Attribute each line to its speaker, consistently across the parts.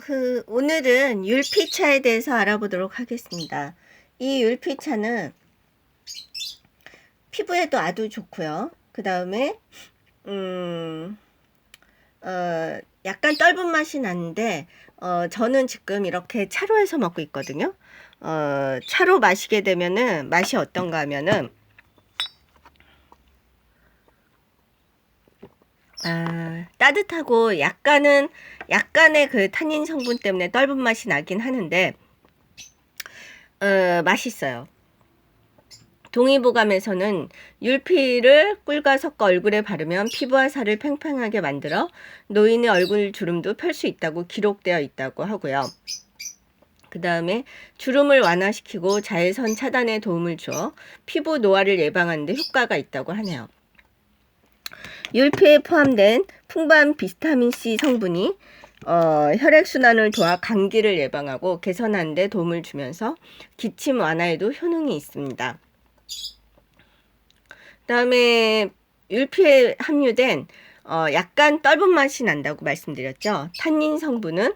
Speaker 1: 그 오늘은 율피차에 대해서 알아보도록 하겠습니다. 이 율피차는 피부에도 아주 좋고요. 그 다음에 음, 어, 약간 떫은 맛이 나는데 어, 저는 지금 이렇게 차로 해서 먹고 있거든요. 어, 차로 마시게 되면은 맛이 어떤가 하면은 아, 따뜻하고 약간은 약간의 그 탄닌 성분 때문에 떫은 맛이 나긴 하는데 어, 맛있어요. 동의보감에서는 율피를 꿀과 섞어 얼굴에 바르면 피부와 살을 팽팽하게 만들어 노인의 얼굴 주름도 펼 수 있다고 기록되어 있다고 하고요. 그 다음에 주름을 완화시키고 자외선 차단에 도움을 주어 피부 노화를 예방하는 데 효과가 있다고 하네요. 율피에 포함된 풍부한 비타민C 성분이 어, 혈액순환을 도와 감기를 예방하고 개선하는 데 도움을 주면서 기침 완화에도 효능이 있습니다. 그다음에 율피에 함유된 어, 약간 떫은 맛이 난다고 말씀드렸죠. 탄닌 성분은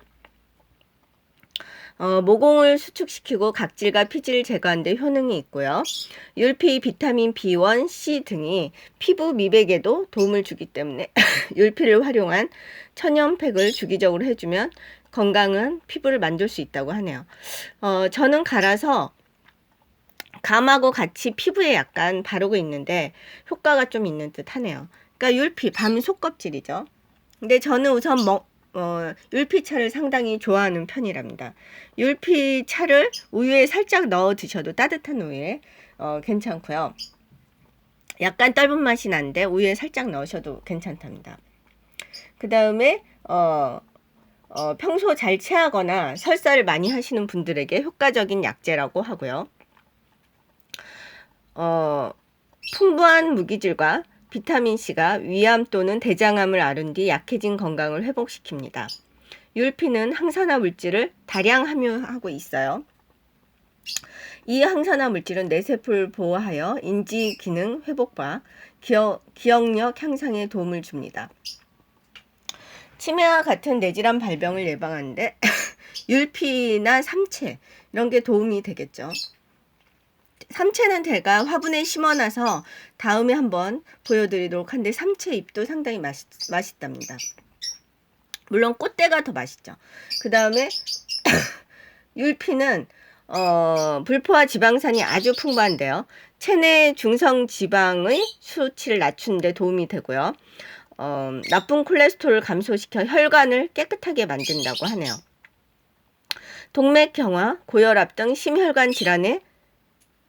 Speaker 1: 어, 모공을 수축시키고 각질과 피지를 제거하는 데 효능이 있고요. 율피, 비타민 B1, C 등이 피부 미백에도 도움을 주기 때문에 율피를 활용한 천연팩을 주기적으로 해주면 건강한 피부를 만들 수 있다고 하네요. 어, 저는 갈아서 감하고 같이 피부에 약간 바르고 있는데 효과가 좀 있는 듯 하네요. 그러니까 율피, 밤 속껍질이죠. 근데 저는 우선 먹, 어, 율피차를 상당히 좋아하는 편이랍니다. 율피차를 우유에 살짝 넣어 드셔도 따뜻한 우유에 어, 괜찮고요. 약간 떫은 맛이 나는데 우유에 살짝 넣으셔도 괜찮답니다. 그 다음에 어, 어, 평소 잘 체하거나 설사를 많이 하시는 분들에게 효과적인 약재라고 하고요. 어, 풍부한 무기질과 비타민C가 위암 또는 대장암을 앓은 뒤 약해진 건강을 회복시킵니다. 율피는 항산화 물질을 다량 함유하고 있어요. 이 항산화 물질은 뇌세포를 보호하여 인지 기능 회복과 기억, 기억력 향상에 도움을 줍니다. 치매와 같은 뇌질환 발병을 예방하는데 율피나 삼채 이런 게 도움이 되겠죠. 삼채는 제가 화분에 심어놔서 다음에 한번 보여드리도록 하는데 삼채 잎도 상당히 맛있, 맛있답니다. 물론 꽃대가 더 맛있죠. 그 다음에 율피는 어, 불포화 지방산이 아주 풍부한데요. 체내 중성 지방의 수치를 낮추는 데 도움이 되고요. 어, 나쁜 콜레스테롤을 감소시켜 혈관을 깨끗하게 만든다고 하네요. 동맥경화, 고혈압 등 심혈관 질환에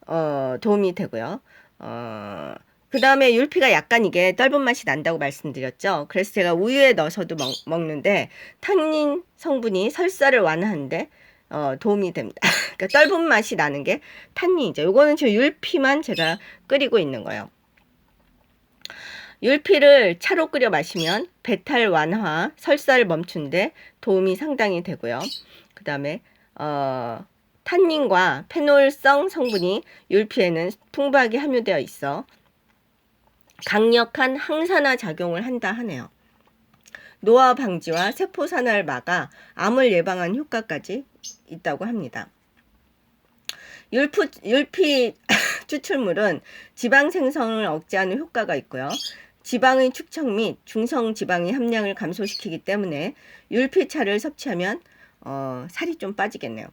Speaker 1: 어, 도움이 되고요. 어, 그 다음에 율피가 약간 이게 떫은 맛이 난다고 말씀드렸죠. 그래서 제가 우유에 넣어서도 먹, 먹는데 탄닌 성분이 설사를 완화하는데 어, 도움이 됩니다. 그러니까 떫은 맛이 나는 게 탄닌이죠. 요거는 지금 율피만 제가 끓이고 있는 거예요. 율피를 차로 끓여 마시면 배탈 완화, 설사를 멈춘데 도움이 상당히 되고요. 그 다음에 어, 탄닌과 페놀성 성분이 율피에는 풍부하게 함유되어 있어 강력한 항산화 작용을 한다 하네요. 노화 방지와 세포 산화를 막아 암을 예방하는 효과까지 있다고 합니다. 율프, 율피 추출물은 지방 생성을 억제하는 효과가 있고요. 지방의 축적 및 중성 지방의 함량을 감소시키기 때문에 율피차를 섭취하면 어, 살이 좀 빠지겠네요.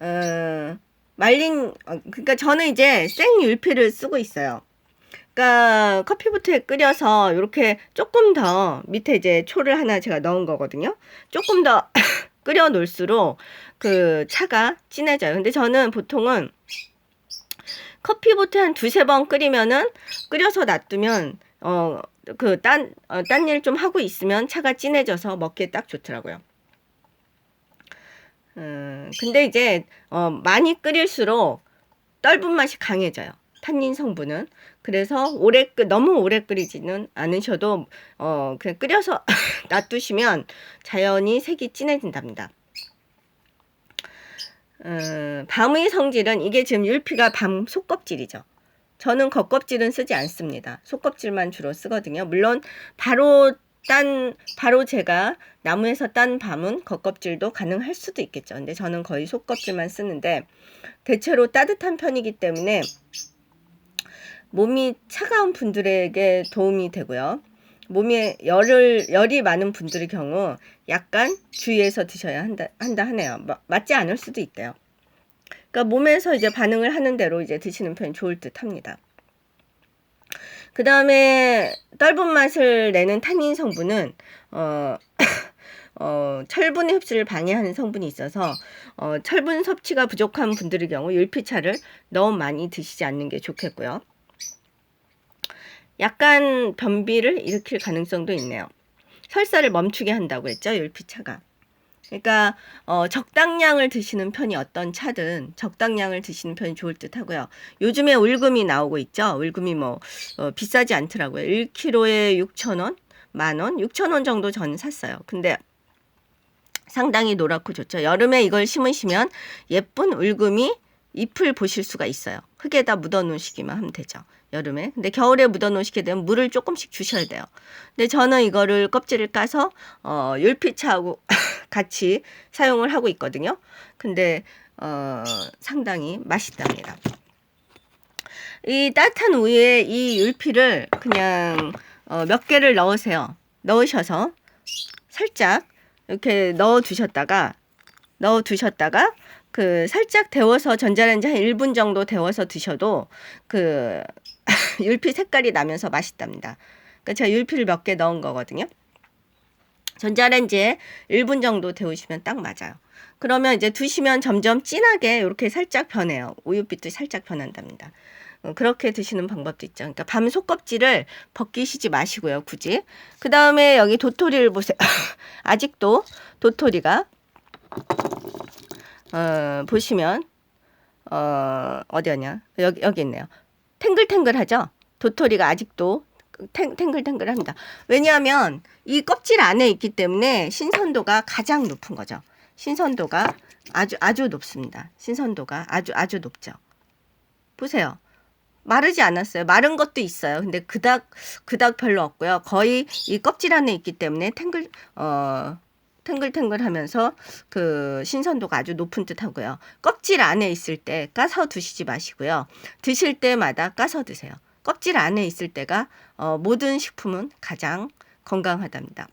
Speaker 1: 어, 말린 어, 그러니까 저는 이제 생 율피를 쓰고 있어요. 그러니까 커피부터 끓여서 이렇게 조금 더 밑에 이제 초를 하나 제가 넣은 거거든요. 조금 더 끓여 놓을수록 그 차가 진해져요. 근데 저는 보통은 커피부터 한 두세 번 끓이면은 끓여서 놔두면 어 그 딴 딴일 어, 좀 하고 있으면 차가 진해져서 먹기에 딱 좋더라고요. 음, 근데 이제 어, 많이 끓일수록 떫은 맛이 강해져요. 탄닌 성분은. 그래서 오래 끓 너무 오래 끓이지는 않으셔도 어, 그냥 끓여서 놔두시면 자연히 색이 진해진답니다. 음, 밤의 성질은 이게 지금 율피가 밤 속껍질이죠. 저는 겉껍질은 쓰지 않습니다. 속껍질만 주로 쓰거든요. 물론 바로 딴 바로 제가 나무에서 딴 밤은 겉껍질도 가능할 수도 있겠죠. 근데 저는 거의 속껍질만 쓰는데 대체로 따뜻한 편이기 때문에 몸이 차가운 분들에게 도움이 되고요. 몸에 열을 열이 많은 분들의 경우 약간 주의해서 드셔야 한다 한다 하네요. 마- 맞지 않을 수도 있대요. 그러니까 몸에서 이제 반응을 하는 대로 이제 드시는 편이 좋을 듯합니다. 그 다음에 떫은 맛을 내는 탄닌 성분은 어, 어, 철분의 흡수를 방해하는 성분이 있어서 어, 철분 섭취가 부족한 분들의 경우 율피차를 너무 많이 드시지 않는 게 좋겠고요. 약간 변비를 일으킬 가능성도 있네요. 설사를 멈추게 한다고 했죠, 율피차가. 그러니까 어, 적당량을 드시는 편이 어떤 차든 적당량을 드시는 편이 좋을 듯 하고요. 요즘에 울금이 나오고 있죠. 울금이 뭐 어, 비싸지 않더라고요. 1kg에 6,000원, 만 원, 6,000원 정도 저는 샀어요. 근데 상당히 노랗고 좋죠. 여름에 이걸 심으시면 예쁜 울금이 잎을 보실 수가 있어요. 흙에다 묻어 놓으시기만 하면 되죠. 여름에. 근데 겨울에 묻어 놓으시게 되면 물을 조금씩 주셔야 돼요. 근데 저는 이거를 껍질을 까서 어, 율피차하고 같이 사용을 하고 있거든요. 근데 어, 상당히 맛있답니다. 이 따뜻한 우유에 이 율피를 그냥 어, 몇 개를 넣으세요. 넣으셔서 살짝 이렇게 넣어 두셨다가 넣어 두셨다가 그 살짝 데워서 전자레인지 한 1분 정도 데워서 드셔도 그 율피 색깔이 나면서 맛있답니다. 그러니까 제가 율피를 몇 개 넣은 거거든요. 전자레인지에 1분 정도 데우시면 딱 맞아요. 그러면 이제 두시면 점점 진하게 이렇게 살짝 변해요. 우유빛도 살짝 변한답니다. 어, 그렇게 드시는 방법도 있죠. 그러니까 밤 속껍질을 벗기시지 마시고요, 굳이. 그 다음에 여기 도토리를 보세요. 아직도 도토리가 어, 보시면 어, 어디였냐? 여기 여기 있네요. 탱글탱글하죠? 도토리가 아직도 탱, 탱글탱글합니다. 왜냐하면 이 껍질 안에 있기 때문에 신선도가 가장 높은 거죠. 신선도가 아주 아주 높습니다. 신선도가 아주 아주 높죠. 보세요. 마르지 않았어요. 마른 것도 있어요. 근데 그닥 그닥 별로 없고요. 거의 이 껍질 안에 있기 때문에 탱글 어 탱글탱글하면서 그 신선도가 아주 높은 듯하고요. 껍질 안에 있을 때 까서 드시지 마시고요. 드실 때마다 까서 드세요. 껍질 안에 있을 때가 어, 모든 식품은 가장 건강하답니다.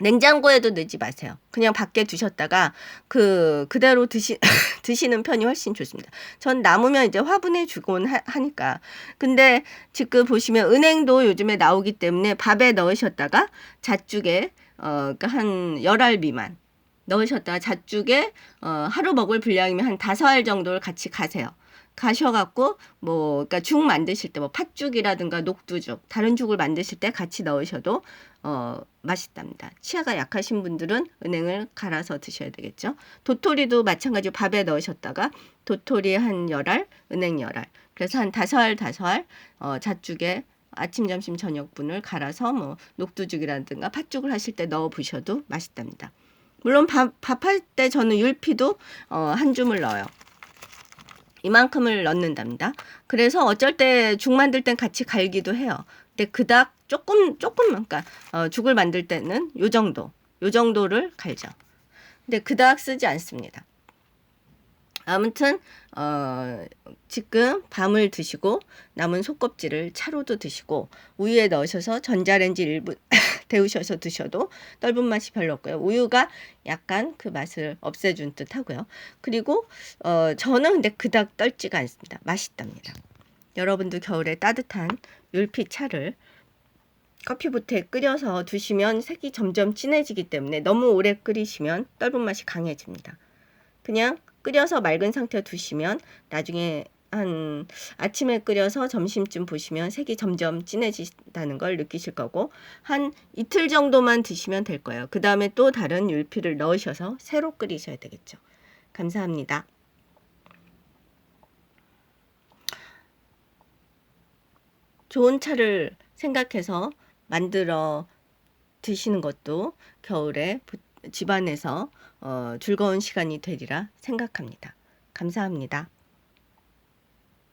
Speaker 1: 냉장고에도 넣지 마세요. 그냥 밖에 두셨다가 그 그대로 드시 드시는 편이 훨씬 좋습니다. 전 남으면 이제 화분에 주곤 하, 하니까. 근데 지금 보시면 은행도 요즘에 나오기 때문에 밥에 넣으셨다가 잣죽에 어, 그러니까 한 열 알 미만 넣으셨다가 잣죽에 어, 하루 먹을 분량이면 한 다섯 알 정도를 같이 가세요. 가셔갖고 뭐 그러니까 죽 만드실 때 뭐 팥죽이라든가 녹두죽 다른 죽을 만드실 때 같이 넣으셔도 어 맛있답니다. 치아가 약하신 분들은 은행을 갈아서 드셔야 되겠죠. 도토리도 마찬가지로 밥에 넣으셨다가 도토리 한 열알, 은행 열알. 그래서 한 다섯 알 다섯 알 어, 잣죽에 아침, 점심, 저녁분을 갈아서 뭐 녹두죽이라든가 팥죽을 하실 때 넣어 보셔도 맛있답니다. 물론 밥 밥할 때 저는 율피도 어, 한 줌을 넣어요. 이만큼을 넣는답니다. 그래서 어쩔 때 죽 만들 땐 같이 갈기도 해요. 근데 그닥 조금 조금 그러니까 어, 죽을 만들 때는 요 정도 요 정도를 갈죠. 근데 그닥 쓰지 않습니다. 아무튼 어, 지금 밤을 드시고 남은 속껍질을 차로도 드시고 우유에 넣으셔서 전자레인지 1분 데우셔서 드셔도 떫은 맛이 별로 없고요. 우유가 약간 그 맛을 없애준 듯 하고요. 그리고 어, 저는 근데 그닥 떨지가 않습니다. 맛있답니다. 여러분도 겨울에 따뜻한 율피 차를 커피부터에 끓여서 두시면 색이 점점 진해지기 때문에 너무 오래 끓이시면 떫은 맛이 강해집니다. 그냥 끓여서 맑은 상태에 두시면 나중에 한 아침에 끓여서 점심쯤 보시면 색이 점점 진해진다는 걸 느끼실 거고 한 이틀 정도만 드시면 될 거예요. 그 다음에 또 다른 율피를 넣으셔서 새로 끓이셔야 되겠죠. 감사합니다. 좋은 차를 생각해서 만들어 드시는 것도 겨울에 부- 집안에서 어, 즐거운 시간이 되리라 생각합니다. 감사합니다.